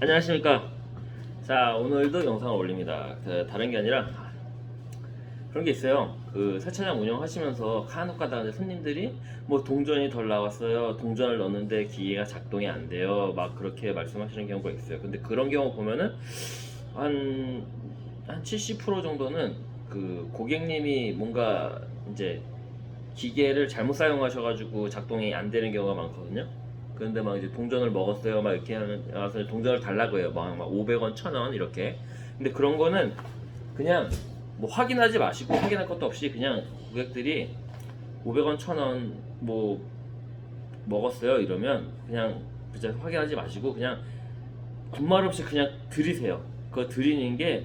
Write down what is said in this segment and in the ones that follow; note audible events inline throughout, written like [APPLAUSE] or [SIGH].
안녕하십니까. 자, 오늘도 영상을 올립니다. 그, 다른 게 아니라 그런 게 있어요. 그 세차장 운영하시면서 간혹 이제 손님들이 뭐 동전이 덜 나왔어요. 동전을 넣는데 기계가 작동이 안 돼요. 막 그렇게 말씀하시는 경우가 있어요. 근데 그런 경우 보면은 한, 한 70% 정도는 그 고객님이 뭔가 이제 기계를 잘못 사용하셔가지고 작동이 안 되는 경우가 많거든요. 그런데 막 이제 동전을 먹었어요. 막 이렇게 하는, 와서 동전을 달라고 해요. 막, 막 500원, 1000원 이렇게. 근데 그런 거는 그냥 뭐 확인하지 마시고 확인할 것도 없이 그냥 고객들이 500원, 1000원 뭐 먹었어요. 이러면 그냥 진짜 확인하지 마시고 그냥 군말 없이 그냥 드리세요. 그거 드리는 게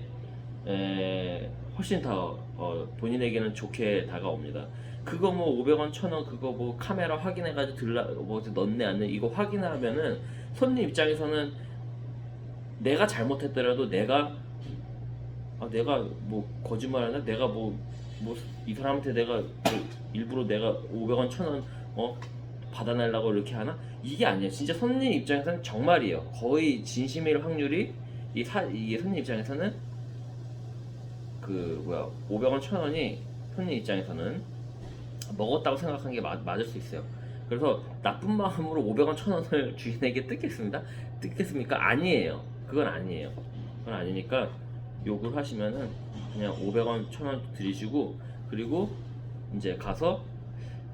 에, 훨씬 더 어, 본인에게는 좋게 다가옵니다. 그거 뭐 500원, 1000원 그거 뭐 카메라 확인해가지고 들라 뭐 넣네 안 넣네 이거 확인하면은 손님 입장에서는 내가 잘못했더라도 내가 아 내가 뭐 거짓말하나 내가 뭐 뭐 이 사람한테 내가 그 일부러 내가 500원, 1000원 어 받아내려고 이렇게 하나 이게 아니에요. 진짜 손님 입장에서는 정말이에요. 거의 진심일 확률이 이 사 이게 손님 입장에서는 그 뭐야 500원, 1000원이 손님 입장에서는 먹었다고 생각한 게 맞, 맞을 수 있어요. 그래서 나쁜 마음으로 500원, 1000원을 [LAUGHS] 주인에게 뜯겠습니다. 뜯겠습니까? 아니에요. 그건 아니에요. 그건 아니니까 욕을 하시면은 그냥 500원, 1000원 드리시고 그리고 이제 가서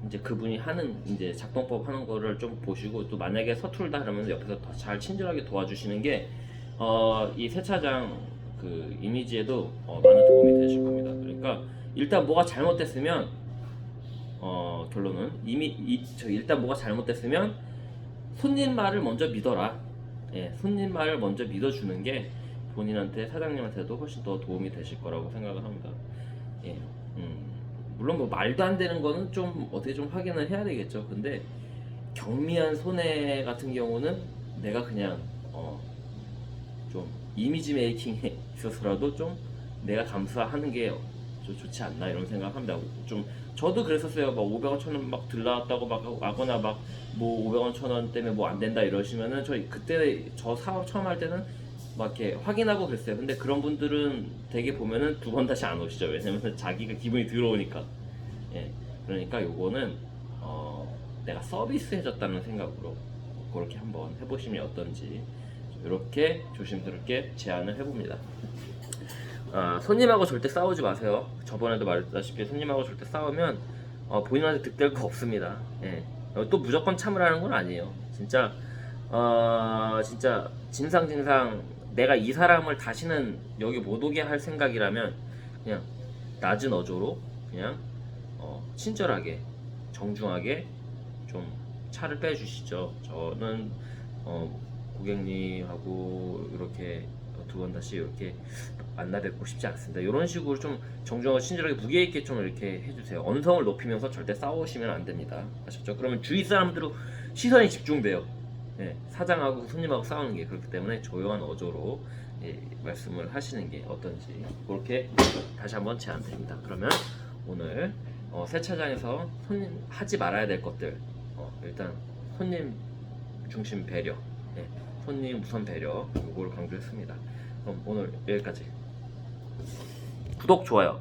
이제 그분이 하는 이제 작동법 하는 거를 좀 보시고 또 만약에 서툴다 그러면 옆에서 더잘 친절하게 도와주시는 게 어, 이 세차장 그 이미지에도 어, 많은 도움이 되실 겁니다. 그러니까 일단 뭐가 잘못됐으면 어, 결론은 이미 이, 저 일단 뭐가 잘못됐으면 손님 말을 먼저 믿어라. 예, 손님 말을 먼저 믿어주는 게 본인한테 사장님한테도 훨씬 더 도움이 되실 거라고 생각을 합니다. 예, 음, 물론 뭐 말도 안 되는 거는 좀 어떻게 좀 확인을 해야 되겠죠. 근데 경미한 손해 같은 경우는 내가 그냥 어, 좀 이미지 메이킹에 [LAUGHS] 있어서라도 좀 내가 감수하는 게 좀 좋지 않나 이런 생각합니다. 좀 저도 그랬었어요. 막 500원, 1000원 막 들나왔다고 막 하거나 막 뭐 500원, 1000원 때문에 뭐 안 된다 이러시면은 저희 그때 저 사업 처음 할 때는 막 이렇게 확인하고 그랬어요. 근데 그런 분들은 되게 보면은 두 번 다시 안 오시죠. 왜냐면 자기가 기분이 들어오니까. 예. 그러니까 요거는 어 내가 서비스 해줬다는 생각으로 그렇게 한번 해보시면 어떤지 이렇게 조심스럽게 제안을 해봅니다. 아, 손님하고 절대 싸우지 마세요. 저번에도 말했다시피 손님하고 절대 싸우면 어, 본인한테 득될 거 없습니다. 예. 어, 또 무조건 참으라는 건 아니에요. 진짜 어, 진짜 진상 진상 내가 이 사람을 다시는 여기 못 오게 할 생각이라면 그냥 낮은 어조로 그냥 어, 친절하게 정중하게 좀 차를 빼주시죠. 저는 어, 고객님하고 이렇게 두 번 다시 이렇게 만나 뵙고 싶지 않습니다. 이런 식으로 좀 정중하고 친절하게 무게 있게 좀 이렇게 해주세요. 언성을 높이면서 절대 싸우시면 안 됩니다. 아셨죠? 그러면 주위 사람들로 시선이 집중돼요. 예, 사장하고 손님하고 싸우는 게 그렇기 때문에 조용한 어조로 예, 말씀을 하시는 게 어떤지 그렇게 다시 한번 제안드립니다. 그러면 오늘 어, 세차장에서 손님 하지 말아야 될 것들 어, 일단 손님 중심 배려, 예, 손님 우선 배려 요거를 강조했습니다. 그럼 오늘 여기까지. 구독 좋아요